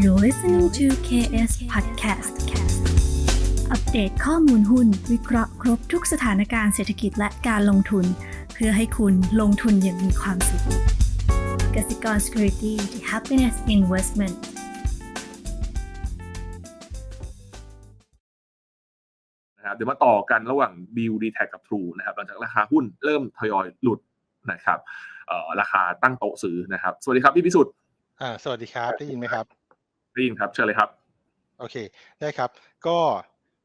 You're listening to KS Podcast อัปเดตข้อมูลหุ้น วิเคราะห์ครบทุกสถานการณ์เศรษฐกิจและการลงทุน เพื่อให้คุณลงทุนอย่างมีความสุขกสิกร Security the Happiness Investment นะครับเดี๋ยวมาต่อกันระหว่างดีลดีแท็กับ True นะครับหลังจากราคาหุ้นเริ่มทยอยหลุดนะครับเอ่อราคาตั้งโต๊ะซื้อนะครับ สวัสดีครับพี่พิสุทธิ์อ่าสวัสดีครับ ได้ยินไหมครับ ได้ยินครับเชิญเลยครับ โอเค ได้ครับ ก็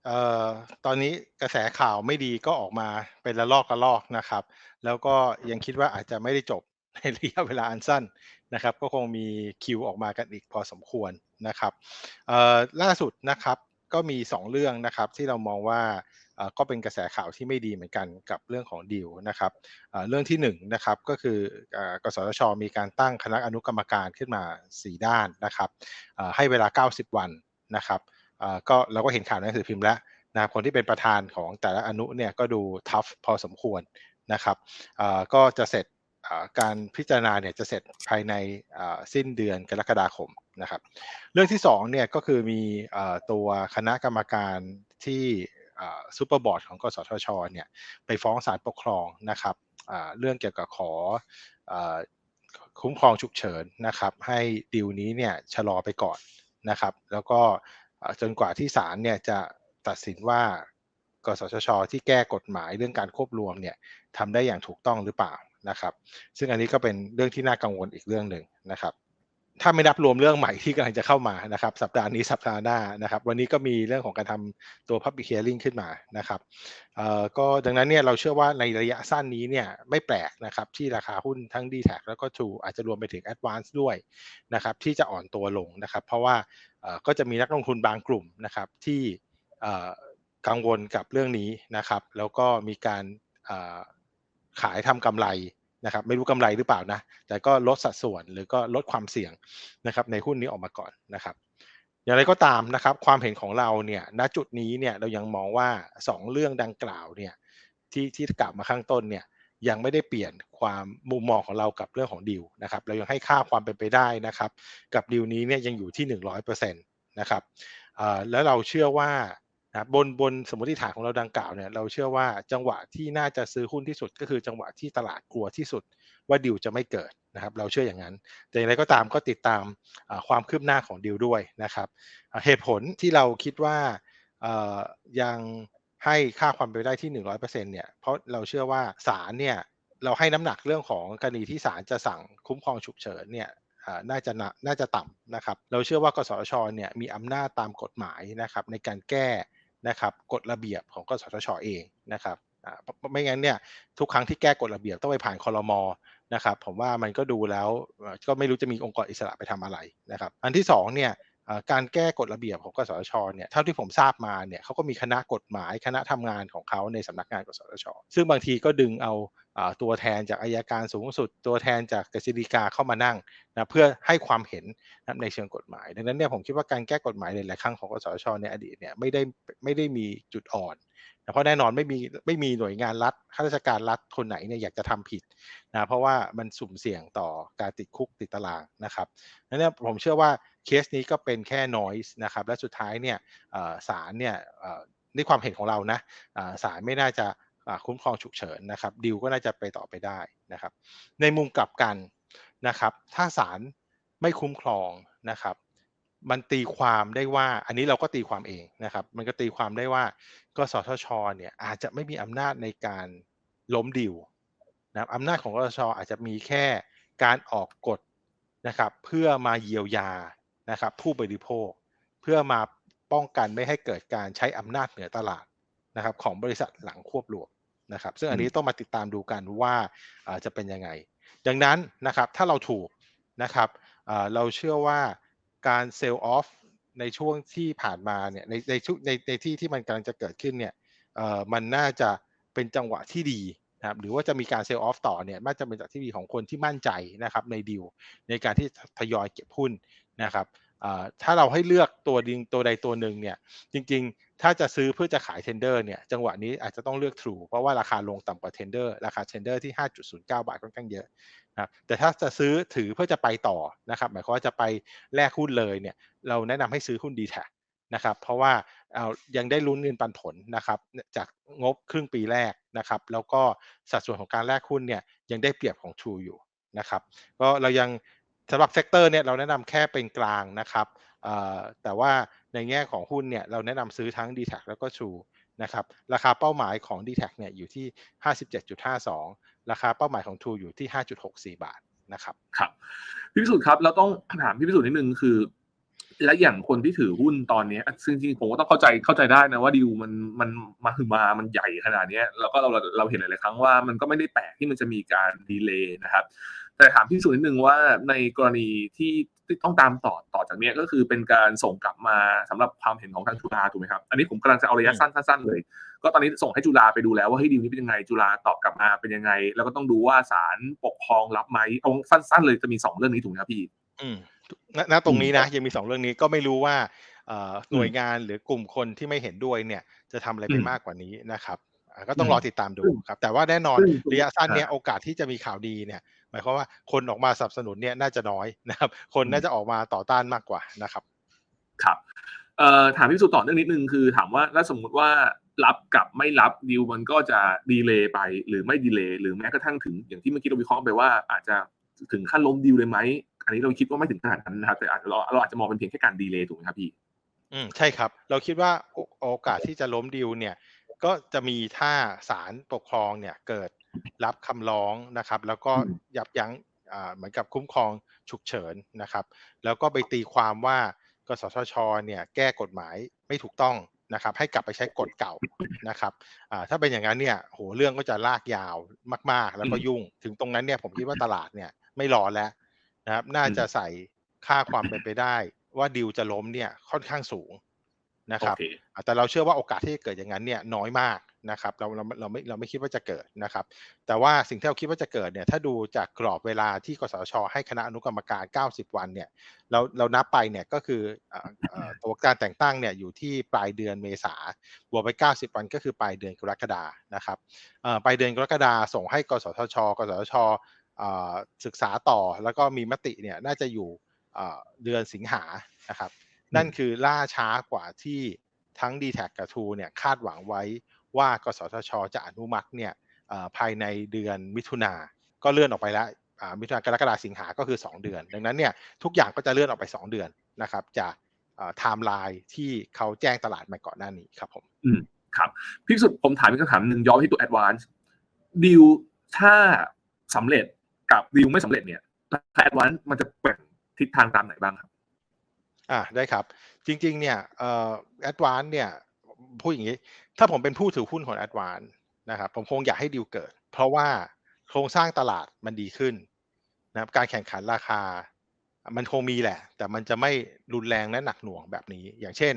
เอ่อตอนนี้กระแสข่าวไม่ดีก็ออกมาเป็นระลอกระลอกนะครับ แล้วก็ยังคิดว่าอาจจะไม่ได้จบในระยะเวลาอันสั้นนะครับ ก็คงมีคิวออกมากันอีกพอสมควรนะครับเอ่อล่าสุดนะครับก็มี 2 เรื่องนะครับที่เรามองว่า ก็เป็นกระแสข่าวที่ไม่ดีเหมือนกันกับเรื่องของดีลนะครับเรื่องที่1นงนะครับก็คือกสทช มีการตั้งคณะอนุกรรมการขึ้นมา 4 ด้านนะครับให้เวลา 90 วันนะครับก็เราก็เห็นข่าวในหนังสือพิมพ์แล้วนะครับคนที่เป็นประธานของแต่ละอนุเนี่ยก็ดูทัฟพอสมควรนะครับก็จะเสร็จการพิจารณาเนี่ยจะเสร็จภายในสิ้นเดือนกรกฎาคมนะครับ เรื่องที่2เนี่ยก็คือมีอตัวคณะกรรมการที่ ซูเปอร์บอร์ดของกสทชเนี่ยไปฟ้องศาลปกครองนะครับเรื่องเกี่ยวกับขออคุ้มครองฉุกเฉินนะครับ ให้ดีลนี้เนี่ยชะลอไปก่อนนะครับ แล้วก็จนกว่าที่ศาลเนี่ยจะตัดสินว่ากสทชที่แก้กฎหมายเรื่องการควบรวมเนี่ยทำได้อย่างถูกต้องหรือเปล่านะครับ ซึ่งอันนี้ก็เป็นเรื่องที่น่ากังวลอีกเรื่องหนึ่งนะครับ ถ้าไม่นับรวมเรื่องใหม่ที่กำลังจะเข้ามานะครับ สัปดาห์นี้สัปดาห์หน้านะครับ วันนี้ก็มีเรื่องของการทำตัว Public Hearing ขึ้นมานะครับเอ่อก็ดังนั้นเนี่ยเราเชื่อว่าในระยะสั้นนี้เนี่ยไม่แปลกนะครับที่ราคาหุ้นทั้ง d t แทแล้วก็ True อาจจะรวมไปถึง Advance ด้วยนะครับที่จะอ่อนตัวลงนะครับ เพราะว่าเอ่อก็จะมีนักลงทุนบางกลุ่มนะครับที่เอ่อกังวลกับเรื่องนี้นะครับ แล้วก็มีการเอ่อขายทำกำไร นะครับไม่รู้กำไรหรือเปล่านะ แต่ก็ลดสัดส่วนหรือก็ลดความเสี่ยงนะครับในหุ้นนี้ออกมาก่อนนะครับ อย่างไรก็ตามนะครับ ความเห็นของเราเนี่ยณจุดนี้เนี่ยเรายังมองว่า 2 เรื่องดังกล่าวเนี่ยที่ที่กล่าวมาข้างต้นเนี่ยยังไม่ได้เปลี่ยนความมุมมองของเรากับเรื่องของดีลนะครับเรายังให้ค่าความเป็นไปได้นะครับ กับดีลนี้เนี่ยยังอยู่ที่ 100%นะครับแล้วเราเชื่อว่า นะบนบนสมมติฐานของเราดังกล่าวเนี่ยเราเชื่อว่าจังหวะที่น่าจะซื้อหุ้นที่สุด ก็คือจังหวะที่ตลาดกลัวที่สุดว่าดิวจะไม่เกิดนะครับ เราเชื่ออย่างนั้น แต่อย่างไรก็ตามก็ติดตามความคืบหน้าของดิวด้วยนะครับเหตุผลที่เราคิดว่ายังให้ค่าความเป็นได้ที่ 100%เนี่ยเพราะเราเชื่อว่าศาลเนี่ยเราให้น้ำหนักเรื่องของกรณีที่ศาลจะสั่งคุ้มครองฉุกเฉินเนี่ยน่าจะน่าจะต่ำนะครับ เราเชื่อว่ากสชเนี่ยมีอำนาจตามกฎหมายนะครับในการแก้ นะครับกฎระเบียบของกสทชเองนะครับไม่งั้นเนี่ยทุกครั้งที่แก้กฎระเบียบต้องไปผ่านคอรมอนะครับผมว่ามันก็ดูแล้วก็ไม่รู้จะมีองค์กรอิสระไปทำอะไรนะครับ อันที่2เนี่ย การแก้กฎระเบียบของกสทชเนี่ยเท่าที่ผมทราบมาเนี่ยเขาก็มีคณะกฎหมายคณะทำงานของเขาในสำนักงานกสทช ซึ่งบางทีก็ดึงเอาตัวแทนจากอายการสูงสุด ตัวแทนจากกฤษฎีกาเข้ามานั่งนะเพื่อให้ความเห็นในเชิงกฎหมาย ดังนั้นเนี่ยผมคิดว่าการแก้กฎหมายหลายๆครั้งของกสทชในอดีตเนี่ยไม่ได้ไม่ได้มีจุดอ่อนเพราะแน่นอนไม่มีไม่มีหน่วยงานรัฐข้าราชการรัฐคนไหนเนี่ยอยากจะทำผิดนะเพราะว่ามันสุ่มเสี่ยงต่อการติดคุกติดตารางนะครับนั้นเนี่ยผมเชื่อว่า เคสนี้ก็เป็นแค่ noise นะครับ และสุดท้ายเนี่ยศาลเนี่ยในความเห็นของเรานะศาลไม่น่าจะคุ้มครองฉุกเฉินนะครับดิวก็น่าจะไปต่อไปได้นะครับ ในมุมกลับกันนะครับ ถ้าศาลไม่คุ้มครองนะครับ มันตีความได้ว่า อันนี้เราก็ตีความเองนะครับ มันก็ตีความได้ว่า กสทชเนี่ยอาจจะไม่มีอำนาจในการล้มดิวนะอำนาจของกสทชอาจจะมีแค่การออกกฎนะครับ เพื่อมาเยียวยา นะครับผู้บริโภค เพื่อมาป้องกันไม่ให้เกิดการใช้อำนาจเหนือตลาดนะครับของบริษัทหลังควบรวมนะครับ ซึ่งอันนี้ต้องมาติดตามดูกันว่าจะเป็นยังไง ดังนั้นนะครับถ้าเราถูกนะครับเราเชื่อว่าการเซลล์ออฟในช่วงที่ผ่านมาเนี่ยในในชุในในที่ที่มันกำลังจะเกิดขึ้นเนี่ยเอ่อมันน่าจะเป็นจังหวะที่ดีนะครับหรือว่าจะมีการเซลล์ออฟต่อเนี่ยน่าจะเป็นจากที่ดีของคนที่มั่นใจนะครับในดีลในการที่ทยอยเก็บหุ้น นะครับถ้าเราให้เลือกตัวดิงตัวใดตัวหนึ่งเนี่ยจริงๆ ถ้าจะซื้อเพื่อจะขาย tender เนี่ยจังหวะนี้อาจจะต้องเลือก True เพราะว่าราคาลงต่ำกว่า tender ราคา tender ที่ 5.09 บาทค่อนข้างเยอะนะแต่ถ้าจะซื้อถือเพื่อจะไปต่อนะครับหมายความว่าจะไปแลกหุ้นเลยเนี่ยเราแนะนำให้ซื้อหุ้น d t แทนะครับเพราะว่าเอายังได้ลุ้นเงินปันผลนะครับจากงบครึ่งปีแรกนะครับแล้วก็สัดส่วนของการแลกหุ้นเนี่ยยังได้เปรียบของ True อยู่นะครับก็เรายัง สำหรับเซกเตอร์เนี่ยเราแนะนำแค่เป็นกลางนะครับแต่ว่าในแง่ของหุ้นเนี่ยเราแนะนำซื้อทั้ง d t แทแล้วก็ True นะครับราคาเป้าหมายของ d t แทเนี่ยอยู่ที่ 57.52 ราคาเป้าหมายของ True อยู่ที่ 5.64 บาทนะครับครับพี่พิสุทธิ์ครับเราต้องถามพี่พิสุทธิ์นิดนึงคือ และอย่างคนที่ถือหุ้นตอนนี้ซึ่งจริงผมก็ต้องเข้าใจเข้าใจได้นะว่าดิวมันมันมาคือมามันใหญ่ขนาดนี้แล้วก็เราเราเห็นหลายๆครั้งว่ามันก็ไม่ได้แปลกที่มันจะมีการดีเลย์นะครับ แต่ถามพี่สุนิดนึงว่าในกรณีที่ต้องตามต่อต่อจากนี้ก็คือเป็นการส่งกลับมาสำหรับความเห็นของทางจุฬาถูกไหมครับ อันนี้ผมกำลังจะเอาระยะสั้นสั้นเลย ก็ตอนนี้ส่งให้จุฬาไปดูแล้วว่าเฮ้ยดีลนี้เป็นยังไงจุฬาตอบกลับมาเป็นยังไง แล้วก็ต้องดูว่าศาลปกครองรับไหมเอาสั้นๆเลยจะมีสองเรื่องนี้ถูกไหมครับพี่ อืมณตรงนี้นะยังมีสองเรื่องนี้ก็ไม่รู้ว่าหน่วยงานหรือกลุ่มคนที่ไม่เห็นด้วยเนี่ย จะทำอะไรไปมากกว่านี้นะครับก็ต้องรอติดตามดูครับ แต่ว่าแน่นอนระยะสั้นเนี่ยโอกาสที่จะมีข่าวดีเนี่ย หมายความว่าคนออกมาสนับสนุนเนี่ยน่าจะน้อยนะครับ คนน่าจะออกมาต่อต้านมากกว่านะครับ ครับเอ่อถามพี่สุต่อเรื่องนิดนึงคือ ถามว่าถ้าสมมุติว่ารับกับไม่รับดีลมันก็จะดีเลย์ไปหรือไม่ดีเลย์หรือแม้กระทั่งถึงอย่างที่เมื่อกี้เราวิเคราะห์ไปว่าอาจจะถึงขั้นล้มดีลเลยไหมอันนี้เราคิดว่าไม่ถึงขนาดนั้นนะครับแต่อาจจะเราเราอาจจะมองเป็นเพียงแค่การดีเลย์ถูกไหมครับพี่อืมใช่ครับ เราคิดว่าโอกาสที่จะล้มดีลเนี่ย ก็จะมีถ้าศาลปกครองเนี่ยเกิด รับคำร้องนะครับ แล้วก็ยับยั้งอ่าเหมือนกับคุ้มครองฉุกเฉินนะครับ แล้วก็ไปตีความว่ากสทชเนี่ยแก้กฎหมายไม่ถูกต้องนะครับ ให้กลับไปใช้กฎเก่านะครับอ่าถ้าเป็นอย่างนั้นเนี่ยโหเรื่องก็จะลากยาวมาก ๆ แล้วก็ยุ่ง ถึงตรงนั้นเนี่ยผมคิดว่าตลาดเนี่ยไม่รอแล้วนะครับ น่าจะใส่ค่าความเป็นไปได้ ว่าดิวจะล้มเนี่ยค่อนข้างสูงนะครับ แต่เราเชื่อว่าโอกาสที่จะเกิดอย่างนั้นเนี่ยน้อยมาก นะครับเราเราเราไม่เราไม่คิดว่าจะเกิดนะครับ แต่ว่าสิ่งที่เราคิดว่าจะเกิดเนี่ยถ้าดูจากกรอบเวลาที่กสช ให้คณะอนุกรรมการ 90 วันเนี่ยเราเรานับไปเนี่ยก็คือตัวการแต่งตั้งเนี่ยอยู่ที่ปลายเดือนเมษาบวกไป 90 วันก็คือปลายเดือนกรกฎานะครับปลายเดือนกรกฎาส่งให้กสทช กสทชศึกษาต่อแล้วก็มีมติเนี่ยน่าจะอยู่เดือนสิงหานะครับ นั่นคือล่าช้ากว่าที่ทั้ง d t แทกับทูเนี่ยคาดหวังไว้ ว่ากสทช จะอนุมัติเนี่ยภายในเดือนมิถุนาก็เลื่อนออกไปแล้วมิถุนากรกฎาสิงหาก็คือ 2 เดือน ดังนั้นเนี่ยทุกอย่างก็จะเลื่อนออกไป 2 เดือนนะครับจากไทม์ไลน์ที่เขาแจ้งตลาดมาก่อนหน้านี้ครับผมอืมครับพี่สุดผมถามอีกคำถามหนึ่งย้อนที่ตัว Advance ดีลถ้าสำเร็จกับดีลไม่สำเร็จเนี่ยราคา Advance มันจะเปลี่ยนทิศทางตามไหนบ้างครับอ่าได้ครับ จริงๆเนี่ยเอ่อ Advance เนี่ยพูดอย่างนี้ ถ้าผมเป็นผู้ถือหุ้นของ Advance นะครับผมคงอยากให้ดีลเกิด เพราะว่าโครงสร้างตลาดมันดีขึ้นนะครับการแข่งขันราคา มันคงมีแหละ แต่มันจะไม่รุนแรงและหนักหน่วงแบบนี้ อย่างเช่น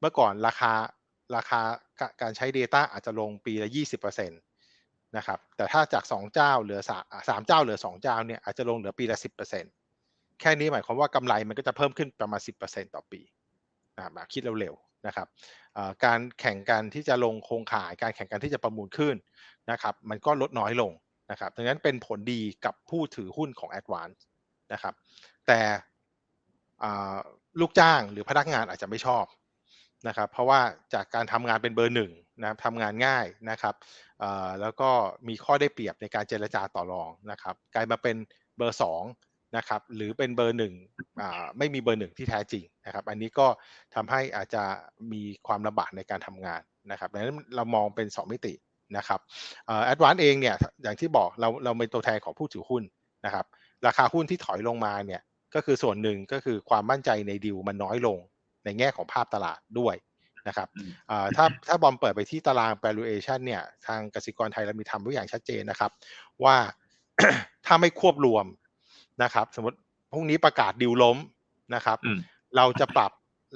เมื่อก่อนราคาราคาการใช้ Data อาจจะลงปีละ 20%นะครับแต่ถ้าจาก 2 เจ้าเหลือ3 3เจ้าเหลือ 2 เจ้าเนี่ยอาจจะลงเหลือปีละ 10%แค่นี้หมายความว่ากำไรมันก็จะเพิ่มขึ้นประมาณ 10%ต่อปีนะคิดเร็วๆ นะครับการแข่งกันที่จะลงโครงข่าย การแข่งกันที่จะประมูลขึ้นนะครับมันก็ลดน้อยลงนะครับดังนั้นเป็นผลดีกับผู้ถือหุ้นของ a d v a n c e นะครับแต่ลูกจ้างหรือพนักงานอาจจะไม่ชอบนะครับเพราะว่าจากการทำงานเป็นเบอร์หนึ่งนะครับทำงานง่ายนะครับแล้วก็มีข้อได้เปรียบในการเจรจาต่อรองนะครับกลายมาเป็นเบอร์สอง นะครับหรือเป็นเบอร์หนึ่งไม่มีเบอร์หนึ่งที่แท้จริงนะครับอันนี้ก็ทำให้อาจจะมีความลำบากในการทำงานนะครับดังนั้นเรามองเป็น 2 มิตินะครับแอดวานเองเนี่ยอย่างที่บอกเราเราเป็นตัวแทนของผู้ถือหุ้นนะครับราคาหุ้นที่ถอยลงมาเนี่ยก็คือส่วนหนึ่งก็คือความมั่นใจในดิวมันน้อยลงในแง่ของภาพตลาดด้วยนะครับถ้าถ้าบอมเปิดไปที่ตาราง valuation เนี่ยทางกสิกรไทยเรามีทำทุกอย่างชัดเจนนะครับ ว่าถ้าไม่ควบรวม นะครับ สมมติพรุ่งนี้ประกาศดิวล้มนะครับ เราจะปรับ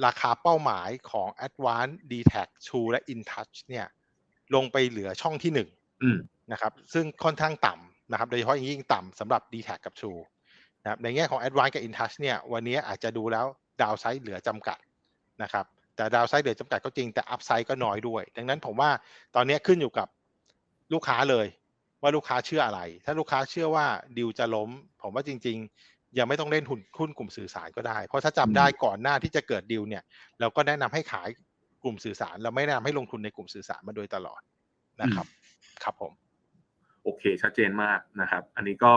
ราคาเป้าหมายของ Advanced d t a c True และ InTouch เนี่ย ลงไปเหลือช่องที่หนึ่งนะครับ ซึ่งค่อนข้างต่ำนะครับ โดยเฉพาะยิ่งต่ำสำหรับ d t a c กับ True นะครับในแง่ของ Advanced กับ InTouch เนี่ย วันนี้อาจจะดูแล้วดาวไซด์เหลือจำกัดนะครับ แต่ดาวไซด์เหลือจำกัดก็จริงแต่อัพไซด์ก็น้อยด้วย ดังนั้นผมว่าตอนนี้ขึ้นอยู่กับลูกค้าเลย ว่าลูกค้าเชื่ออะไร ถ้าลูกค้าเชื่อว่าดิวจะล้ม ผมว่าจริง ๆ ยังไม่ต้องเล่นหุ้นหุ้นกลุ่มสื่อสารก็ได้ เพราะถ้าจำได้ก่อนหน้าที่จะเกิดดิวเนี่ย เราก็แนะนำให้ขายกลุ่มสื่อสาร เราไม่แนะนำให้ลงทุนในกลุ่มสื่อสารมาโดยตลอดนะครับ ครับผม โอเค ชัดเจนมากนะครับ อันนี้ก็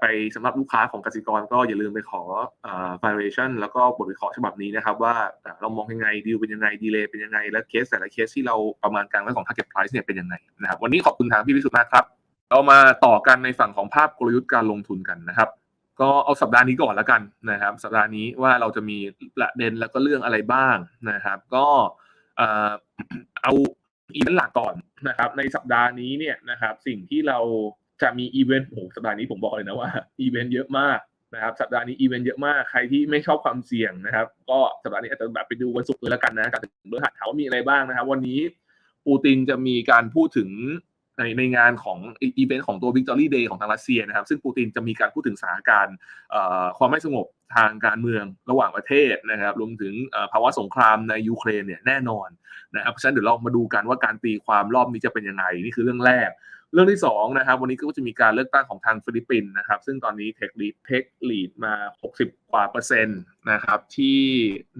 ไปสำหรับลูกค้าของกสิกรก็อย่าลืมไปขอเอ่อ valuation แล้วก็บทวิเคราะห์ฉบับนี้นะครับ ว่าเอ่อเรามองยังไงดีลเป็นยังไงดีเลย์เป็นยังไง และเคสแต่ละเคสที่เราประมาณการไว้ของ target price เนี่ยเป็นยังไงนะครับวันนี้ขอบคุณทางพี่วิสุทธ์มากครับ เรามาต่อกันในฝั่งของภาพกลยุทธ์การลงทุนกันนะครับ ก็เอาสัปดาห์นี้ก่อนแล้วกันนะครับ สัปดาห์นี้ว่าเราจะมีประเด็นแล้วก็เรื่องอะไรบ้างนะครับ ก็เอาอีเวนต์หลักก่อนนะครับ ในสัปดาห์นี้เนี่ยนะครับ สิ่งที่เราจะมีอีเวนต์โอ้สัปดาห์นี้ผมบอกเลยนะว่าอีเวนต์เยอะมากนะครับสัปดาห์นี้อีเวนต์เยอะมากใครที่ไม่ชอบความเสี่ยงนะครับ ก็สัปดาห์นี้อาจจะแบบไปดูวันศุกร์เลยแล้วกันนะการถึงเบอร์หัดถามว่ามีอะไรบ้างนะครับ วันนี้ปูตินจะมีการพูดถึง ในในงานของอีเวนต์ของตัว Victory Day ของทางรัสเซียนะครับ ซึ่งปูตินจะมีการพูดถึงสถานการณ์ความไม่สงบทางการเมืองระหว่างประเทศนะครับ รวมถึงภาวะสงครามในยูเครนเนี่ยแน่นอนนะครับเพราะฉะนั้นเดี๋ยวเรามาดูกันว่าการตีความรอบนี้จะเป็นยังไงนี่คือเรื่องแรก เรื่องที่สองนะครับวันนี้ก็จะมีการเลือกตั้งของทางฟิลิปปินส์นะครับ ซึ่งตอนนี้เทคลีดเทคลีดมา 60 กว่าเปอร์เซ็นต์นะครับที่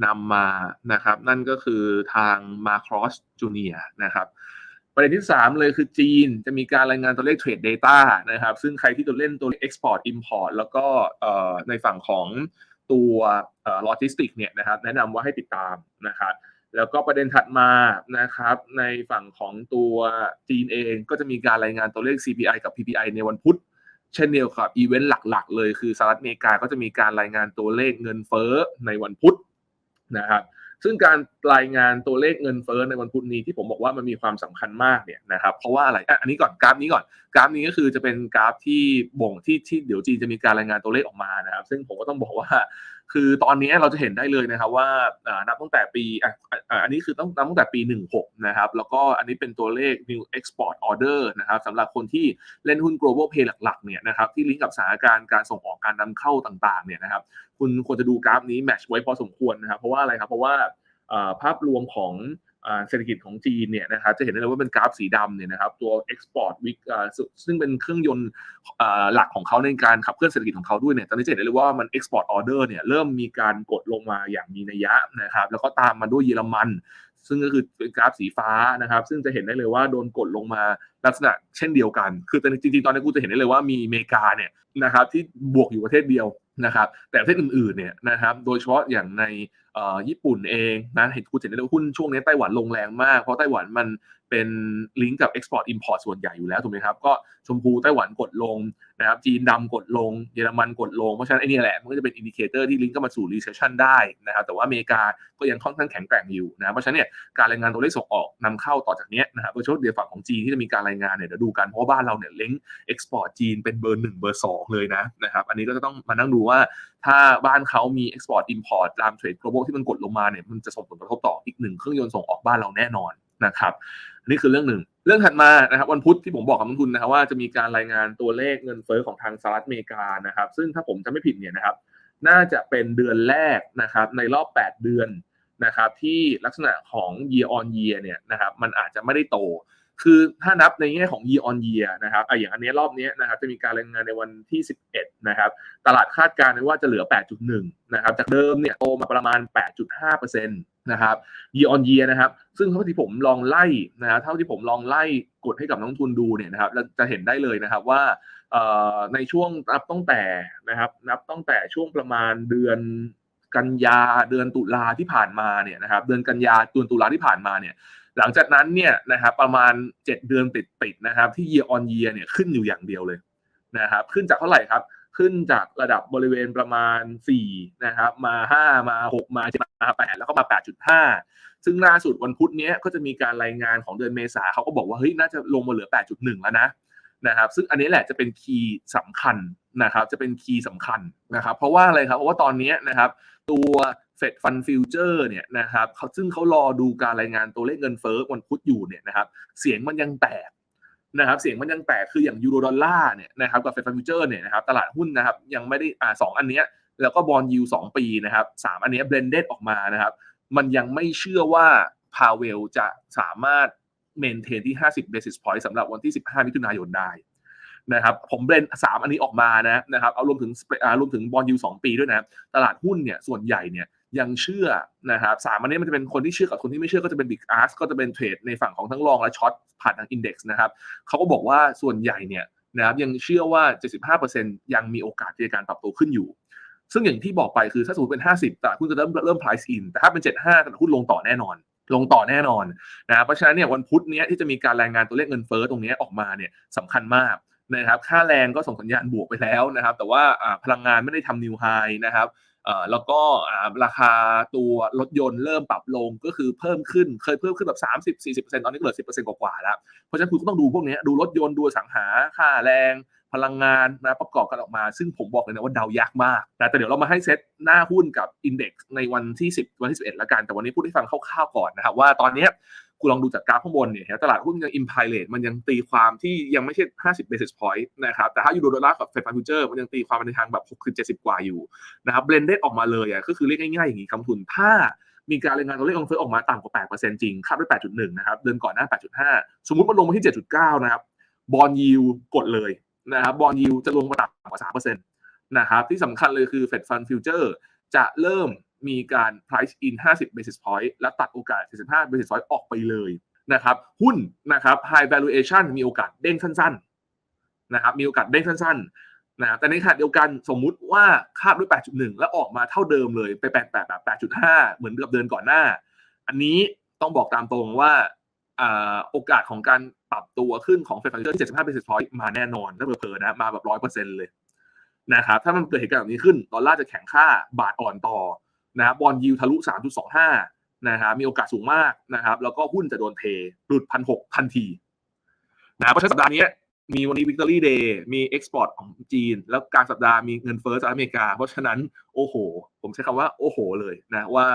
นำมานะครับนั่นก็คือทางมาครอสจูเนียนะครับ ประเด็นที่ 3 เลยคือจีนจะมีการรายงานตัวเลขเทรด Data นะครับ ซึ่งใครที่ตัวเล่นตัวเลข Export Import แล้วก็ในฝั่งของตัวโลจิสติกเนี่ยนะครับแนะนำว่าให้ติดตามนะครับแล้วก็ประเด็นถัดมานะครับในฝั่งของตัวจีนเองก็จะมีการรายงานตัวเลข CPI กับ PPI ในวันพุธ เช่นเดียวกับอีเวนต์หลักๆ เลยคือสหรัฐอเมริกาก็จะมีการรายงานตัวเลขเงินเฟ้อในวันพุธนะครับ ซึ่งการรายงานตัวเลขเงินเฟ้อในวันพุธนี้ที่ผมบอกว่ามันมีความสำคัญมากเนี่ยนะครับเพราะว่าอะไรอะอันนี้ก่อนกราฟนี้ก่อนกราฟนี้ก็คือจะเป็นกราฟที่บ่งที่ที่เดี๋ยวจีนจะมีการรายงานตัวเลขออกมานะครับ ซึ่งผมก็ต้องบอกว่า คือตอนนี้เราจะเห็นได้เลยนะครับว่านับตั้งแต่ปีอันนี้คือต้องนับตั้งแต่ปี 16 นะครับ แล้วก็อันนี้เป็นตัวเลข new export order นะครับสำหรับคนที่เล่นหุ้น global pay หลักๆเนี่ยนะครับที่ลิงก์กับสถานการณ์การส่งออกการนำเข้าต่างๆเนี่ยนะครับคุณควรจะดูกราฟนี้แมทช์ไว้พอสมควรนะครับเพราะว่าอะไรครับเพราะว่าภาพรวมของ เศรษฐกิจของจีนเนี่ยนะครับจะเห็นได้เลยว่าเป็นกราฟสีดำเนี่ยนะครับตัว export week อ่าซึ่งซึ่งเป็นเครื่องยนต์หลักของเขาในการขับเคลื่อนเศรษฐกิจของเขาด้วยเนี่ยตอนนี้จะเห็นได้เลยว่ามัน export order เนี่ยเริ่มมีการกดลงมาอย่างมีนัยยะนะครับแล้วก็ตามมาด้วยเยอรมัน ซึ่งก็คือเป็นกราฟสีฟ้านะครับ ซึ่งจะเห็นได้เลยว่าโดนกดลงมาลักษณะเช่นเดียวกัน คือจริงๆตอนนี้กูจะเห็นได้เลยว่ามีอเมริกาเนี่ยนะครับที่บวกอยู่ประเทศเดียว นะครับแต่ประเทศอื่นๆเนี่ยนะครับโดยเฉพาะอย่างในญี่ปุ่นเองนะเห็นคุณเห็นได้ว่าหุ้นช่วงนี้ไต้หวันลงแรงมาก เพราะไต้หวันมัน เป็นลิงก์กับ Export Import ส่วนใหญ่อยู่แล้วถูกไหมครับ ก็ชมพูไต้หวันกดลงนะครับจีนดำกดลง เยอรมันกดลง เพราะฉะนั้นไอ้นี่แหละ มันก็จะเป็นอินดิเคเตอร์ที่ลิงก์เข้ามาสู่ recession ได้นะครับแต่ว่าอเมริกาก็ยังค่อนข้างแข็งแกร่งอยู่นะเพราะฉะนั้นเนี่ยการรายงานตัวเลขส่งออกนำเข้าต่อจากนี้นะครับโดยเฉพาะเดี๋ยวฝั่งของจีนที่จะมีการรายงานเนี่ยเดี๋ยวดูกันเพราะว่าบ้านเราเนี่ยเล้งเอ็กซ์พอร์ตจีนเป็นเบอร์หนึ่งเบอร์สองเลยนะนะครับอันนี้ก็จะต้องมานั่งดูว่าถ้าบ้านเขามีเอ็กซ์พอร์ตอินพอร์ตตามเทรด global ที่มันกดลงมาเนี่ยมันจะส่งผลกระทบต่ออีกหนึ่งเครื่องยนต์ส่งออกบ้านเราแน่นอนนะครับ อันนี้คือเรื่องหนึ่ง เรื่องถัดมานะครับวันพุธที่ผมบอกกับนักทุนนะครับว่าจะมีการรายงานตัวเลขเงินเฟ้อของทางสหรัฐอเมริกานะครับ ซึ่งถ้าผมจะไม่ผิดเนี่ยนะครับน่าจะเป็นเดือนแรกนะครับในรอบ 8 เดือนนะครับที่ลักษณะของ year on year เนี่ยนะครับมันอาจจะไม่ได้โต คือถ้านับในแง่ของ year on year นะครับอะอย่างอันนี้รอบนี้นะครับจะมีการรายงานในวันที่ 11 นะครับ ตลาดคาดการณ์ว่าจะเหลือ 8.1 นะครับ จากเดิมเนี่ยโตมาประมาณ 8.5%นะครับ year on year นะครับ ซึ่งเท่าที่ผมลองไล่นะครับเท่าที่ผมลองไล่กดให้กับนักลงทุนดูเนี่ยนะครับจะเห็นได้เลยนะครับว่าเอ่อในช่วงนับตั้งแต่นะครับ นับตั้งแต่ช่วงประมาณเดือนกันยาเดือนตุลาที่ผ่านมาเนี่ยนะครับ เดือนกันยาเดือนตุลาที่ผ่านมาเนี่ย หลังจากนั้นเนี่ยนะครับประมาณ 7 เดือนติดๆนะครับ ที่ year on year เนี่ยขึ้นอยู่อย่างเดียวเลยนะครับ ขึ้นจากเท่าไหร่ครับ ขึ้นจากระดับบริเวณประมาณ4นะครับมา 5 มา 6 มา7มา 8 แล้วก็มา 8.5 ซึ่งล่าสุดวันพุธเนี้ยก็จะมีการรายงานของเดือนเมษาเขาก็บอกว่าเฮ้ยน่าจะลงมาเหลือ 8.1 แล้วนะนะครับ ซึ่งอันนี้แหละจะเป็นคีย์สำคัญนะครับ จะเป็นคีย์สำคัญนะครับ เพราะว่าอะไรครับเพราะว่าตอนนี้นะครับ ตัว ฟดฟันฟิวเจอร์เนี่ยนะครับเขาซึ่งเขารอดูการรายงานตัวเลขเงินเฟ้อวันพุธอยู่เนี่ยนะครับเสียงมันยังแตกนะครับเสียงมันยังแตกคืออย่างยูโรดอลลาร์เนี่ยนะครับกับเฟดฟันฟิวเจอร์เนี่ยนะครับตลาดหุ้นนะครับยังไม่ได้อ่าสองอันเนี้ยแล้วก็บอลยูสองปีนะครับสามอันเนี้เบรนเด d ออกมานะครับมันยังไม่เชื่อว่าพาเวลจะสามารถเมนเทนที่ 50 basis point สำหรับวันที่ 15 มิถุนายนได้นะครับผมเบรนสามอันนี้ออกมานะนะครับเอารวมถึงอารวมถึงบอลยูสองปีด้วยนะ ตลาดหุ้นเนี่ยส่วนใหญ่เนี่ย ยังเชื่อนะครับสามอันนี้มันจะเป็นคนที่เชื่อกับคนที่ไม่เชื่อก็จะเป็นบิ๊กอาร์ก็จะเป็นเทรดในฝั่งของทั้งลองและช็อตผ่านทางอินเด็กซ์นะครับเขาก็บอกว่าส่วนใหญ่เนี่ยนะครับยังเชื่อว่า 75%ยังมีโอกาสในการปรับตัวขึ้นอยู่ ซึ่งอย่างที่บอกไปคือถ้าสมมติเป็น 50ตลาดหุ้นจะเริ่มเริ่ม price in แต่ถ้าเป็น 75ตลาดหุ้นลงต่อแน่นอน ลงต่อแน่นอนนะเพราะฉะนั้นเนี่ยวันพุธเนี้ยที่จะมีการรายงานตัวเลขเงินเฟ้อตรงนี้ออกมาเนี่ยสำคัญมากนะครับค่าแรงก็ส่งสัญญาณบวกไปแล้วนะครับ แต่ว่าพลังงานไม่ได้ทำนิวไฮนะครับ แล้วก็ราคาตัวรถยนต์เริ่มปรับลงก็คือเพิ่มขึ้นเคยเพิ่มขึ้นแบบ 30 40 ตอนนี้เหลือ 10%กว่าๆแล้ว เพราะฉะนั้นคุณก็ต้องดูพวกนี้ดูรถยนต์ดูสังหาค่าแรงพลังงานนะประกอบกันออกมา ซึ่งผมบอกเลยนะว่าเดายากมากนะแต่เดี๋ยวเรามาให้เซตหน้าหุ้นกับอินเด็กซ์ในวันที่ 10 วันที่ 11ละกัน แต่วันนี้พูดให้ฟังคร่าวๆก่อนนะครับว่าตอนนี้ คุณลองดูจากกราฟข้างบนเนี่ยตลาดหุ้นยังอิมพายเลตมันยังตีความที่ยังไม่ใช่ 50 basis point นะครับ แต่ถ้ายูโรดอลลาร์กับเฟดฟันฟิวเจอร์มันยังตีความในทางแบบ 60 70 กว่าอยู่นะครับเบลนเดออกมาเลยอะก็คือเรียกง่ายๆอย่างนี้คำทุนถ้ามีการรายงานตัวเลของเฟ้อออกมาต่ำกว่า 8%จริง คาดด้วย8.1 นะครับ เดือนก่อนหน้า 8.5 สมมุติมันลงมาที่ 7.9 นะครับ บอลยิวกดเลยนะครับ บอลยิวจะลงมาต่ำกว่า 3%นะครับ ที่สำคัญเลยคือ Fed Fund Future จะเริ่ม มีการ price in 50 basis point และตัดโอกาส75 basis point ออกไปเลยนะครับหุ้นนะครับ high valuation มีโอกาสเด้งสั้นๆนะครับมีโอกาสเด้งสั้นๆนะแต่ในขณะเดียวกันสมมุติว่าคาดด้วย 8.1 แล้วออกมาเท่าเดิมเลยไป8 8แบบ8.5 เหมือนกับเดือนก่อนหน้า อันนี้ต้องบอกตามตรงว่าโอกาสของการปรับตัวขึ้นของเฟดฟันเดอร์ที่75 basis point มาแน่นอนถ้าเผลอๆนะมาแบบ 100%เลยนะครับถ้ามันเกิดเหตุการณ์แบบนี้ขึ้นดอลลาร์จะแข็งค่าบาทอ่อนต่อ นะครับบอลยิวทะลุ 3.25 นะครับมีโอกาสสูงมากนะครับ แล้วก็หุ้นจะโดนเทหลุดพันหกทันทีนะเพราะฉะนั้นสัปดาห์นี้มีวันนี้วิกตอรี่เดย์มีเอ็กซ์พอร์ตของจีน แล้วกลางสัปดาห์มีเงินเฟ้อสหรัฐอเมริกา เพราะฉะนั้นโอ้โห ผมใช้คำว่าโอ้โหเลยนะว่า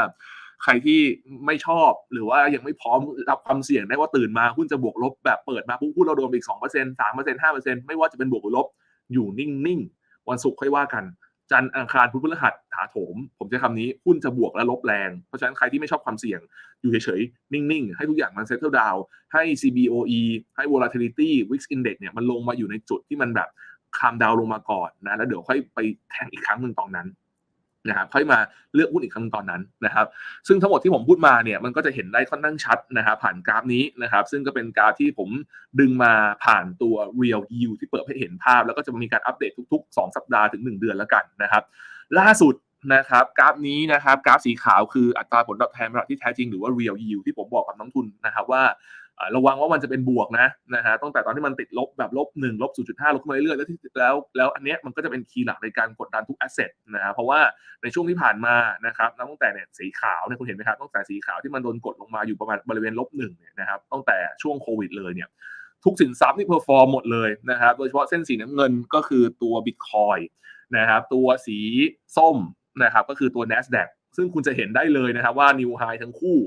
ใครที่ไม่ชอบหรือว่ายังไม่พร้อมรับความเสี่ยงได้ว่าตื่นมาหุ้นจะบวกลบแบบเปิดมาปุ๊บหุ้นเราโดนอีกสองเปอร์เซ็นต์สามเปอร์เซ็นต์ห้าเปอร์เซ็นต์ไม่ว่าจะเป็นบวกหรือลบอยู่นิ่งๆ วันศุกร์ค่อยว่ากัน จันทร์อังคารพุธพฤหัสถาโถม ผมใช้คำนี้หุ้นจะบวกและลบแรง เพราะฉะนั้นใครที่ไม่ชอบความเสี่ยง อยู่เฉยๆ นิ่งๆ ให้ทุกอย่างมันเซ็ตเทิลดาวให้ CBOE ให้ volatility wix index เนี่ยมันลงมาอยู่ในจุดที่มันแบบคามดาวลงมาก่อนนะแล้วเดี๋ยวค่อยไปแทงอีกครั้งหนึ่งตอนนั้น นะครับค่อยมาเลือกหุ้นอีกครั้งตอนนั้นนะครับ ซึ่งทั้งหมดที่ผมพูดมาเนี่ยมันก็จะเห็นได้ค่อนข้างชัดนะครับผ่านกราฟนี้นะครับ ซึ่งก็เป็นกราฟที่ผมดึงมาผ่านตัว real yield ที่เปิดให้เห็นภาพ แล้วก็จะมีการอัปเดตทุก ๆ 2 สัปดาห์ถึง 1 เดือนแล้วกันนะครับ ล่าสุดนะครับกราฟนี้นะครับกราฟสีขาวคืออัตราผลตอบแทนระดับที่แท้จริงหรือว่า real yield ที่ผมบอกกับนักทุนนะครับว่า ระวังว่ามันจะเป็นบวกนะนะฮะตั้งแต่ตอนที่มันติดลบแบบลบหนึ่งลบศูนย์จุดห้าลบมาเรื่อยๆแล้วที่แล้วแล้วอันเนี้ยมันก็จะเป็นคีย์หลักในการกดดันทุกแอสเซทนะฮะเพราะว่าในช่วงที่ผ่านมานะครับตั้งแต่เนี่ยสีขาวเนี่ยคุณเห็นไหมครับตั้งแต่สีขาวที่มันโดนกดลงมาอยู่ประมาณบริเวณลบหนึ่งเนี่ยนะครับตั้งแต่ช่วงโควิดเลยเนี่ยทุกสินทรัพย์นี่เพอร์ฟอร์มหมดเลยนะครับโดยเฉพาะเส้นสีน้ำเงินก็คือตัวบิตคอยนะครับตัวสีส้มนะครับก็คือตัว NASDAQ ซึ่งคุณจะเห็นได้เลยนะครับว่านิวไฮทั้งคู่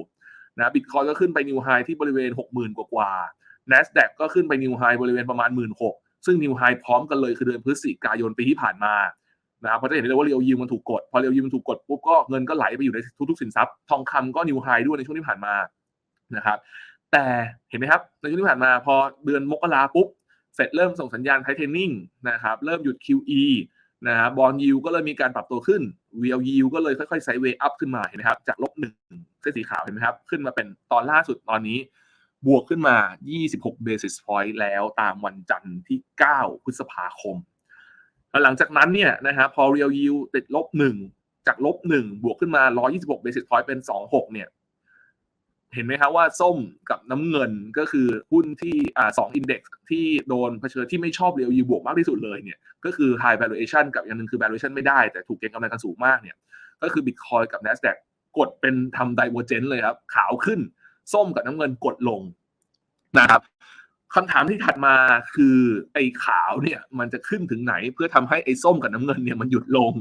นะบิตคอยก็ขึ้นไปนิวไฮที่บริเวณ 60,000 กว่ากว่า NASDAQ ก็ขึ้นไปนิวไฮบริเวณประมาณ 1 6 0 0ซึ่งนิวไฮพร้อมกันเลยคือเดือนพฤศจิกายนปีที่ผ่านมานะครับเพราะจะเห็นได้ว่าเรียวยิวมันถูกกด พอเรียวยิวมันถูกกดปุ๊บก็เงินก็ไหลไปอยู่ในทุกๆสินทรัพย์ ทองคำก็นิวไฮด้วยในช่วงที่ผ่านมานะครับแต่เห็นไหมครับในช่วงที่ผ่านมาพอเดือนมกราปุ๊บเสร็จเริ่มส่งสัญญาณไทเทนนิ่งนะครับเริ่มหยุด QE นะครับบอลยิวก็เลยมีการปรับตัวขึ้นเรียลยิวก็เลยค่อยๆไซเวย์อัพขึ้นมาเห็นไหมครับจากลบหนึ่ง เส้นสีขาวเห็นไหมครับ ขึ้นมาเป็นตอนล่าสุดตอนนี้ บวกขึ้นมา 26 basis point แล้วตามวันจันทร์ที่ 9 พฤษภาคมลหลังจากนั้นเนี่ยนะครับพอ real yield ติดลบหนึ่งจากลบหนึ่งบวกขึ้นมา 126 basis point เป็น 26 เนี่ยเห็นไหมครับว่าส้มกับน้ำเงินก็คือหุ้นที่อ่าสองอินเด็กซ์ที่โดนเผชิญที่ไม่ชอบเรียวยูบวกมากที่สุดเลยเนี่ยก็คือ high valuation กับอย่างหนึ่งคือ valuation ไม่ได้แต่ถูกเก็งกำไรกันสูงมากเนี่ยก็คือ Bitcoin กับ NASDAQ กดเป็นทำ divergent เลยครับ ขาวขึ้น ส้มกับน้ำเงินกดลงนะครับคำถามที่ถัดมาคือไอ้ขาวเนี่ยมันจะขึ้นถึงไหนเพื่อทำให้ไอ้ส้มกับน้ำเงินเนี่ยมันหยุดลง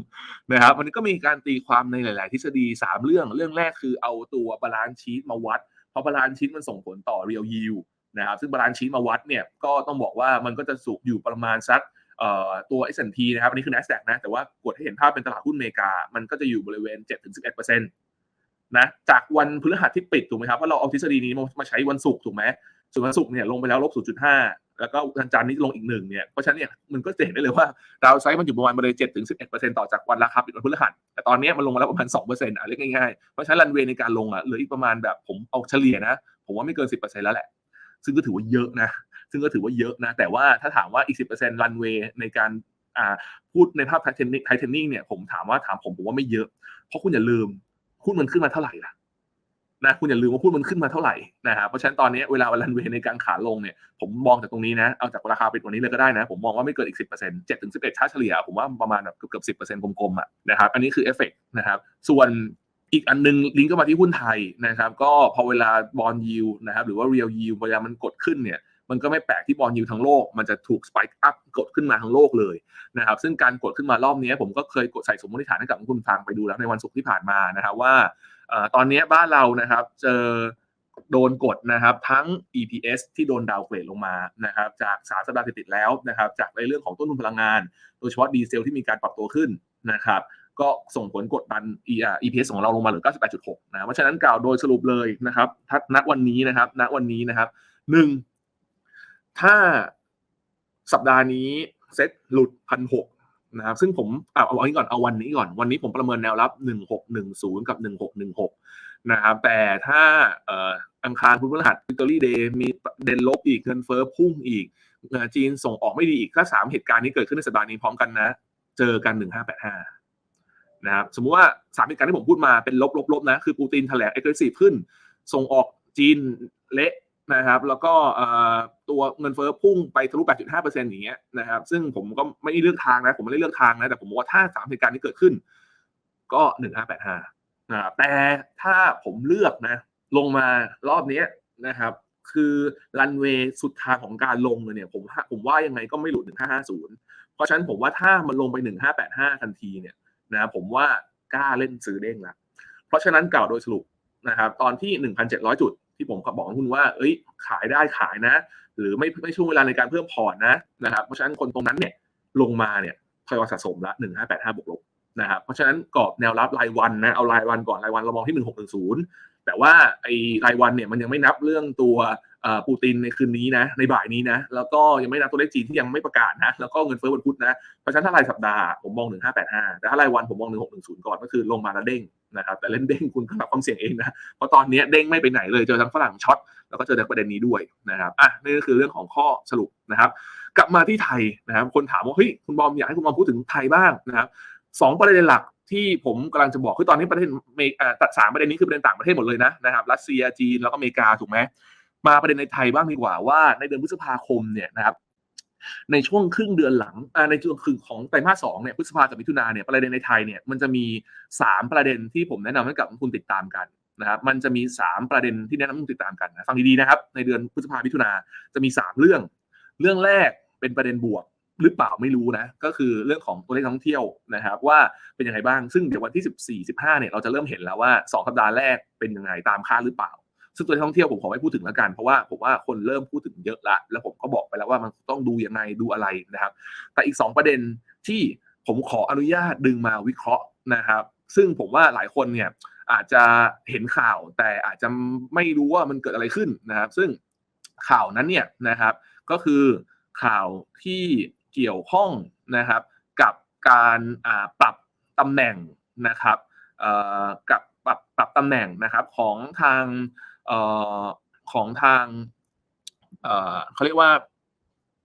นะครับมันก็มีการตีความในหลาย ๆ ทฤษฎี 3 เรื่องเรื่องแรกคือเอาตัวบาลานซ์ชีตมาวัด เพราะบาลานซ์ชีตมันส่งผลต่อ real yield นะครับซึ่งบาลานซ์ชีตมาวัดเนี่ยก็ต้องบอกว่ามันก็จะสูงอยู่ประมาณสักเอ่อตัว S&P นะครับอันนี้คือ NASDAQ นะแต่ว่ากดให้เห็นภาพเป็นตลาดหุ้นอเมริกา มันก็จะอยู่บริเวณ 7-11% นะจากวันพฤหัสที่ปิดถูกไหมครับว่าเราเอาทฤษฎีนี้มาใช้วันศุกร์ถูกไหมส่วนวันศุกร์เนี่ยลงไปแล้วลบ0.5 แล้วก็วันจันทร์นี้ลงอีกหนึ่งเนี่ยเพราะฉะนั้นเนี่ยมันก็จะเห็นได้เลยว่าดาวไซด์มันอยู่ประมาณบริเวณ7-11%ต่อจากวันราคาปิดวันพฤหัสแต่ตอนนี้มันลงมาแล้วประมาณ2%อะเรียกง่ายๆเพราะฉะนั้นรันเวย์ในการลงอะเหลืออีกประมาณแบบผมเอาเฉลี่ยนะ ผมว่าไม่เกิน10%แล้วแหละ ซึ่งก็ถือว่าเยอะนะ ซึ่งก็ถือว่าเยอะนะ แต่ว่าถ้าถามว่าอีก10%รันเวย์ในการอ่าพูดในภาพไทเทนิกไทเทนิกเนี่ยผมถามว่าถามผมผมว่าไม่เยอะ เพราะคุณอย่าลืม หุ้นมันขึ้นมาเท่าไหร่ล่ะนะคุณอย่าลืมว่าหุ้นมันขึ้นมาเท่าไหร่นะฮะเพราะฉะนั้นตอนนี้เวลารันเวย์ในการขาลงเนี่ยผมมองจากตรงนี้นะเอาจากราคาปิดวันนี้เลยก็ได้นะ ผมมองว่าไม่เกินอีก 10% 7ถึง11 ค่าเฉลี่ย ผมว่าประมาณแบบเกือบเกือบ10%กลมๆอะนะครับอันนี้คือเอฟเฟกนะครับส่วนอีกอันนึงลิงก์ก็มาที่หุ้นไทยนะครับก็พอเวลาบอลยิวนะครับหรือว่าเรียลยิวเวลามันกดขึ้นเนี่ย มันก็ไม่แปลกที่บอลยิวทั้งโลก มันจะถูกสปายอัพกดขึ้นมาทั้งโลกเลยนะครับซึ่งการกดขึ้นมารอบนี้ผมก็เคยกดใส่สมมติฐานให้กับคุณฟังไปดูแล้วในวันศุกร์ที่ผ่านมานะครับว่าตอนนี้บ้านเรานะครับเจอโดนกดนะครับทั้ง EPS ที่โดนดาวเกรดลงมานะครับจากสามสัปดาห์ติดแล้วนะครับจากในเรื่องของต้นทุนพลังงาน โดยเฉพาะดีเซลที่มีการปรับตัวขึ้นนะครับก็ส่งผลกดดัน EPS ของเราลงมาเหลือ 98.6 นะเพราะฉะนั้นกล่าวโดยสรุปเลยนะครับทัดณวันนี้นะครับณวันนี้นะครับหนึ่ง ถ้าสัปดาห์นี้เซ็ตหลุดพันหกนะครับซึ่งผมเอาเอาอันนี้ก่อนเอาวันนี้ก่อนวันนี้ผมประเมินแนวรับ1610กับ1616นะครับแต่ถ้าเอ่ออังคารพุธพฤหัสวิกตอรี่เดย์มีเด่นลบอีกเงินเฟ้อพุ่งอีกเอ่อจีนส่งออกไม่ดีอีกถ้าสามเหตุการณ์นี้เกิดขึ้นในสัปดาห์นี้พร้อมกันนะ เจอกัน1585นะครับสมมุติว่าสามเหตุการณ์ที่ผมพูดมาเป็นลบลบลบนะ คือปูตินแถลง aggressive ขึ้น ส่งออกจีนเละ นะครับ แล้วก็ตัวเงินเฟ้อพุ่งไปทะลุ 8.5%อย่างเงี้ยนะครับ ซึ่งผมก็ไม่ได้เลือกทางนะ ผมไม่ได้เลือกทางนะ แต่ผมบอกว่าถ้าสามเหตุการณ์นี้เกิดขึ้น ก็ 1585นะแต่ถ้าผมเลือกนะ ลงมารอบนี้นะครับ คือรันเวย์สุดทางของการลงเลยเนี่ย ผมผมว่ายังไงก็ไม่หลุด 1550 เพราะฉะนั้นผมว่าถ้ามันลงไป 1585 ทันทีเนี่ยนะผมว่ากล้าเล่นซื้อเด้งละเพราะฉะนั้นกล่าวโดยสรุปนะครับ ตอนที่ 1,700 จุด ที่ผมก็บอกคุณว่า เอ้ย ขายได้ขายนะ หรือไม่ไม่ช่วงเวลาในการเพิ่มพอร์ตนะนะครับ เพราะฉะนั้นคนตรงนั้นเนี่ยลงมาเนี่ยทยอยสะสมละ1585บวกลบนะครับ เพราะฉะนั้นกรอบแนวรับรายวันนะ เอารายวันก่อนรายวันเรามองที่1610แต่ว่าไอ้รายวันเนี่ยมันยังไม่นับเรื่องตัว ปูตินในคืนนี้นะในบ่ายนี้นะ แล้วก็ยังไม่นับตัวเลขจีนที่ยังไม่ประกาศนะ แล้วก็เงินเฟ้อวันพุธนะ เพราะฉะนั้นถ้ารายสัปดาห์ผมมอง 1585 แต่ถ้ารายวันผมมอง 1610 ก่อนก็คือลงมาแล้วเด้งนะครับแต่เล่นเด้งคุณก็รับความเสี่ยงเองนะ เพราะตอนนี้เด้งไม่ไปไหนเลยเจอทั้งฝรั่งช็อตแล้วก็เจอในประเด็นนี้ด้วยนะครับอะนี่ก็คือเรื่องของข้อสรุปนะครับ กลับมาที่ไทยนะครับคนถามว่าเฮ้ยคุณบอมอยากให้คุณบอมพูดถึงไทยบ้างนะครับสองประเด็นหลักที่ผมกำลังจะบอกคือตอนนี้ประเทศเมอ่าสามประเด็นนี้คือประเด็นต่างประเทศหมดเลยนะนะครับรัสเซียจีนแล้วก็อเมริกาถูกไหม มาประเด็นในไทยบ้างดีกว่าว่าในเดือนพฤษภาคมเนี่ยนะครับในช่วงครึ่งเดือนหลังในช่วงครึ่งของไตรมาสสองเนี่ยพฤษภากับมิถุนาเนี่ยประเด็นในไทยเนี่ยมันจะมีสามประเด็นที่ผมแนะนำให้กับนักลงทุนติดตามกันนะครับมันจะมีสามประเด็นที่แนะนำให้นักลงทุนติดตามกันนะฟังดีๆนะครับ ในเดือนพฤษภามิถุนาจะมีสามเรื่อง เรื่องแรกเป็นประเด็นบวกหรือเปล่าไม่รู้นะ ก็คือเรื่องของตัวเลขท่องเที่ยวนะครับ ว่าเป็นยังไงบ้างซึ่งเดี๋ยววันที่ 14 15เนี่ยเราจะเริ่มเห็นแล้วว่า 2 สัปดาห์แรกเป็นยังไงตามคาดหรือเปล่า ซึ่งตัวท่องเที่ยวผมขอไม่พูดถึงแล้วกัน เพราะว่าผมว่าคนเริ่มพูดถึงเยอะละ แล้วผมก็บอกไปแล้วว่ามันต้องดูยังไงดูอะไรนะครับ แต่อีก 2 ประเด็นที่ผมขออนุญาตดึงมาวิเคราะห์นะครับ ซึ่งผมว่าหลายคนเนี่ยอาจจะเห็นข่าวแต่อาจจะไม่รู้ว่ามันเกิดอะไรขึ้นนะครับ ซึ่งข่าวนั้นเนี่ยนะครับก็คือข่าวที่เกี่ยวข้องนะครับกับการปรับตำแหน่งนะครับกับปรับปรับตำแหน่งนะครับของทาง ของทางเขาเรียกว่า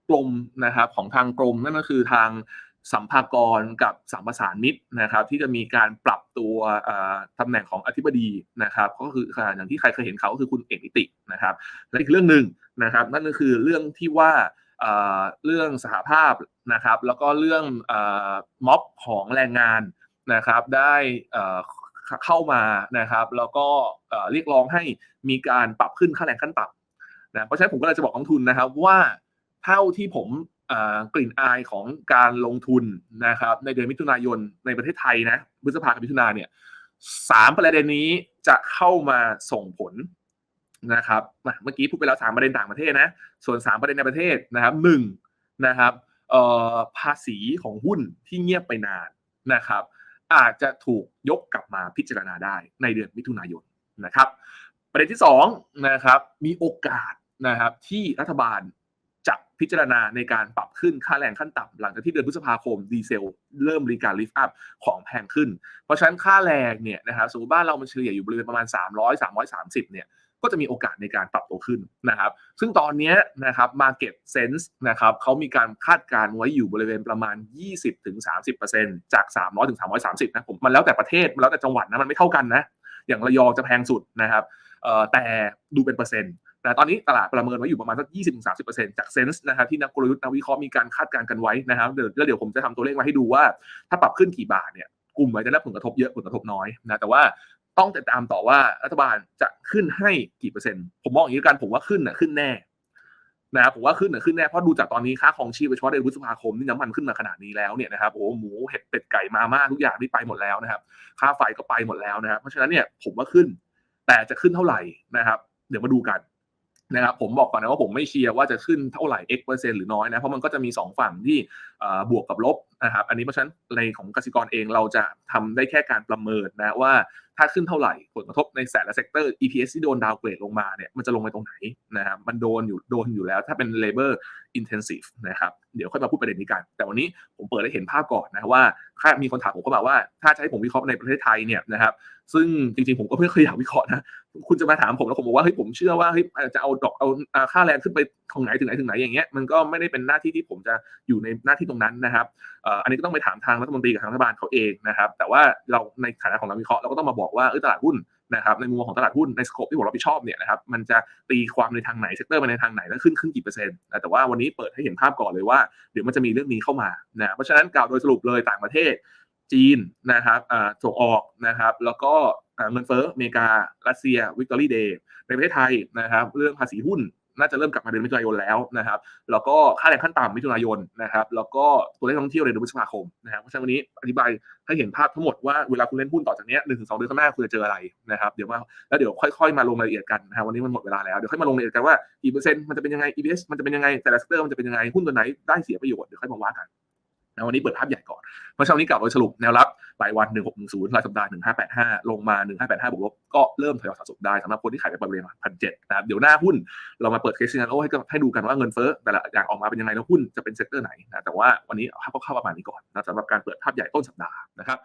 กรมนะครับของทางกรมนั่นก็คือทางสัมภากรกับสัมปสานมิตรนะครับ ที่จะมีการปรับตัวตำแหน่งของอธิบดีนะครับก็คืออย่างที่ใครเคยเห็นเขาก็คือคุณเอกนิตินะครับ และอีกเรื่องหนึ่งนะครับ นั่นก็คือเรื่องที่ว่าเรื่องสหภาพนะครับ แล้วก็เรื่องม็อบของแรงงานนะครับ ได้ เข้ามานะครับ แล้วก็เรียกร้องให้มีการปรับขึ้นค่าแรงขั้นต่ำนะเพราะฉะนั้นผมก็เลยจะบอกกองทุนนะครับว่าเท่าที่ผมกลิ่นอายของการลงทุนนะครับ ในเดือนมิถุนายนในประเทศไทยนะพฤษภาคมมิถุนาเนี่ยสามประเด็นนี้จะเข้ามาส่งผลนะครับเมื่อกี้พูดไปแล้วสามประเด็นต่างประเทศนะ ส่วนสามประเด็นในประเทศนะครับหนึ่งนะครับภาษีของหุ้นที่เงียบไปนานนะครับ อาจจะถูกยกกลับมาพิจารณาได้ในเดือนมิถุนายนนะครับ ประเด็นที่สองนะครับมีโอกาสนะครับที่รัฐบาลจะพิจารณาในการปรับขึ้นค่าแรงขั้นต่ำหลังจากที่เดือนพฤษภาคมดีเซลเริ่มมีการลิฟต์อัพของแพงขึ้น เพราะฉะนั้นค่าแรงเนี่ยนะครับสมมติบ้านเรามันเฉลี่ยอยู่บริเวณประมาณ 300 330เนี่ย ก็จะมีโอกาสในการปรับตัวขึ้นนะครับ ซึ่งตอนนี้นะครับ Market Sense นะครับเขามีการคาดการณ์ไว้อยู่บริเวณประมาณ 20-30%จาก 300-330นะผมมันแล้วแต่ประเทศมันแล้วแต่จังหวัดนะมันไม่เท่ากันนะอย่างระยองจะแพงสุดนะครับแต่ดูเป็นเปอร์เซ็นต์แต่ตอนนี้ตลาดประเมินไว้อยู่ประมาณสัก 20-30%จากเซนส์นะครับที่นักกลยุทธ์นักวิเคราะห์มีการคาดการณ์กันไว้นะครับเดี๋ยวแล้วเดี๋ยวผมจะทำตัวเลขมาให้ดูว่า ถ้าปรับขึ้นกี่บาทเนี่ยกลุ่มไหนจะได้ผลกระทบเยอะผลกระทบน้อยนะแต่ว่า ต้องติดตามต่อว่ารัฐบาลจะขึ้นให้กี่เปอร์เซ็นต์ ผมมองอย่างนี้กันผมว่าขึ้นน่ะขึ้นแน่นะครับผมว่าขึ้นน่ะขึ้นแน่เพราะดูจากตอนนี้ค่าของชีพโดยเฉพาะในพฤษภาคมนี่น้ำมันขึ้นมาขนาดนี้แล้วเนี่ยนะครับโอ้โหหมูเห็ดเป็ดไก่มาม่าทุกอย่างนี่ไปหมดแล้วนะครับ ค่าไฟก็ไปหมดแล้วนะครับเพราะฉะนั้นเนี่ยผมว่าขึ้น แต่จะขึ้นเท่าไหร่นะครับ เดี๋ยวมาดูกันนะครับผมบอกก่อนนะว่าผมไม่เชียร์ว่าจะขึ้นเท่าไหร่ x เปอร์เซ็นต์หรือน้อยนะเพราะมันก็จะมี 2 ฝั่งที่บวกกับลบนะครับอันนี้เพราะฉะนั้นในของกสิกรเองเราจะทำได้แค่การประเมินนะว่า ถ้าขึ้นเท่าไหร่ผลกระทบในแต่ละเซกเตอร์ EPS ที่โดนดาวเกรดลงมาเนี่ยมันจะลงไปตรงไหนนะครับมันโดนอยู่โดนอยู่แล้วถ้าเป็น labor intensive นะครับเดี๋ยวค่อยมาพูดประเด็นนี้กัน แต่วันนี้ผมเปิดให้เห็นภาพก่อนนะว่าถ้ามีคนถามผมก็บอกว่า ถ้าจะให้ผมวิเคราะห์ในประเทศไทยเนี่ยนะครับ ซึ่งจริงๆผมก็ไม่เคยอยากวิเคราะห์นะ คุณจะมาถามผมแล้วผมบอกว่าเฮ้ยผมเชื่อว่าเฮ้ยจะเอาดอกเอาค่าแรงขึ้นไปของไหนถึงไหนถึงไหนอย่างเงี้ยมันก็ไม่ได้เป็นหน้าที่ที่ผมจะอยู่ในหน้าที่ตรงนั้นนะครับอันนี้ก็ต้องไปถามทางรัฐมนตรีกับทางรัฐบาลเขาเองนะครับ แต่ว่าเราในฐานะของนักวิเคราะห์เราก็ต้องมาบอกว่าเออตลาดหุ้นนะครับในมุมมองของตลาดหุ้นในสโคปที่ผมรับผิดชอบเนี่ยนะครับมันจะตีความในทางไหนเซกเตอร์ไปในทางไหนแล้วขึ้นขึ้นกี่เปอร์เซ็นต์แต่ว่าวันนี้เปิดให้เห็นภาพก่อนเลยว่าเดี๋ยวมันจะมีเรื่องนี้เข้ามานะเพราะฉะนั้นกล่าวโดยสรุปเลยต่างประเทศ จีนนะครับส่งออกนะครับ แล้วก็เงินเฟ้ออเมริกา รัสเซียวิกตอรี่เดย์ในประเทศไทยนะครับ เรื่องภาษีหุ้นน่าจะเริ่มกลับมาเดือนมิถุนายนแล้วนะครับ แล้วก็ค่าแรงขั้นต่ำมิถุนายนนะครับ แล้วก็ตัวเลขท่องเที่ยวในเดือนพฤษภาคมนะครับ เพราะฉะนั้นวันนี้อธิบายให้เห็นภาพทั้งหมดว่าเวลาคุณเล่นหุ้นต่อจากนี้หนึ่งถึงสองเดือนข้างหน้าคุณจะเจออะไรนะครับ เดี๋ยวมาแล้วเดี๋ยวค่อยๆมาลงรายละเอียดกันนะครับวันนี้มันหมดเวลาแล้ว เดี๋ยวค่อยมาลงรายละเอียดกันว่ากี่เปอร์เซ็นต์มันจะเป็นยังไง EPS มันจะเป็นยังไงแต่ละเซกเตอร์มันจะเป็นยังไงหุ้นตัวไหนได้เสียประโยชน์เดี๋ยวค่อยมาว่ากัน นะวันนี้เปิดภาพใหญ่ก่อนเพราะเช้านี้กลับโดยสรุปแนวรับรายวัน1610รายสัปดาห์1585 ลงมา 1585บวกลบก็เริ่มทยอยสะสมได้สำหรับคนที่ขายไปบริเวณพันเจ็ดนะครับเดี๋ยวหน้าหุ้นเรามาเปิดเคสซีนาโอให้ให้ดูกันว่าเงินเฟ้อแต่ละอย่างออกมาเป็นยังไงแล้วหุ้นจะเป็นเซกเตอร์ไหนนะแต่ว่าวันนี้เอาภาพก็เข้าประมาณนี้ก่อนนะสำหรับการเปิดภาพใหญ่ต้นสัปดาห์นะครับ